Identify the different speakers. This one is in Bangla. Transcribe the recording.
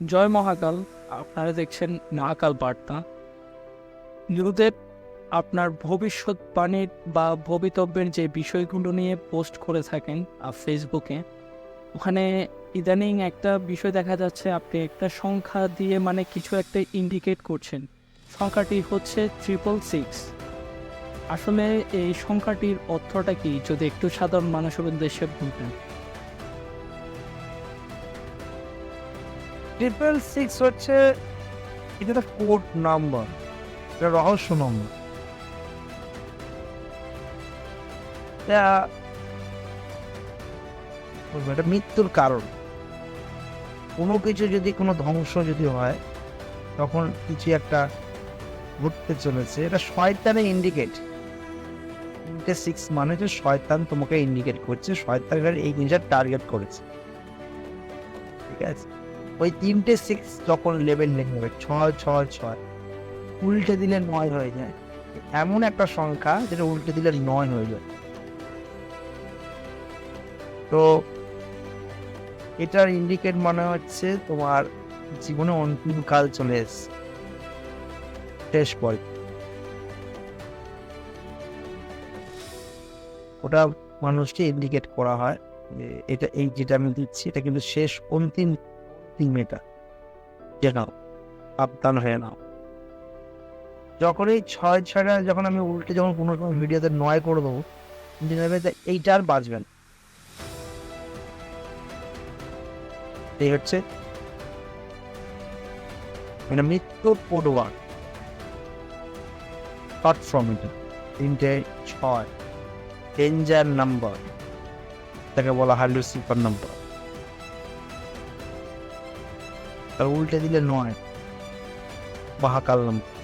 Speaker 1: জয় মহাকাল, আপনারা দেখছেন মহাকাল বার্তা। গুরুদেব আপনার ভবিষ্যৎবাণীর বা ভবিতব্যের যে বিষয়গুলো নিয়ে পোস্ট করে থাকেন ফেসবুকে, ওখানে ইদানিং একটা বিষয় দেখা যাচ্ছে, আপনি একটা সংখ্যা দিয়ে মানে কিছু একটা ইন্ডিকেট করছেন। সংখ্যাটি হচ্ছে ট্রিপল সিক্স আসলে এই সংখ্যাটির অর্থটা কি? যদি একটু সাধারণ মানুষের উদ্দেশ্যে বলতেন।
Speaker 2: ট্রিপল সিক্স হচ্ছে, এটা একটা কোড নাম্বার এটা রহস্য নম্বর এটা মৃত্যুর কারণ। কোনো কিছু যদি, কোনো ধ্বংস যদি হয়, তখন কিছু একটা ঘটতে চলেছে। এটা শয়তানের ইন্ডিকেট সিক্স মানে যে শয়তান তোমাকে ইন্ডিকেট করছে শয়তানের এই জিনিসটা টার্গেট করেছে। ঠিক আছে? ওই তিনটে সিক্স যখন লেভেল লেখা হবে ছয় ছয় ছয়, উল্টে দিলে নয় হয়ে যায়। এমন একটা সংখ্যা যেটা উল্টে দিলে নয় হয়ে যায়। তো এটার ইন্ডিকেট মনে হচ্ছে তোমার জীবনে অন্তিম কাল চলে এসছে। শেষ পর ওটা মানুষকে ইন্ডিকেট করা হয় এটা এই যেটা আমি দিচ্ছি, এটা কিন্তু শেষ অন্তিম এটা যে নাও সাবধান হয়ে নাও। যখন এই ছয় ছয়টা যখন আমি উল্টে যখন কোনো কোনো ভিডিওতে নয় করে দেবো এইটা আর বাঁচবে না। এই হচ্ছে মানে মৃত্যুর পড়ুয়ার শর্ট ফর্ম এটা তিনটে, ছয়। ডেঞ্জার নাম্বার তাকে বলা হয় লুসিফার নাম্বার তার উল্টে দিলে নয়। বাহাকাল নাম্বার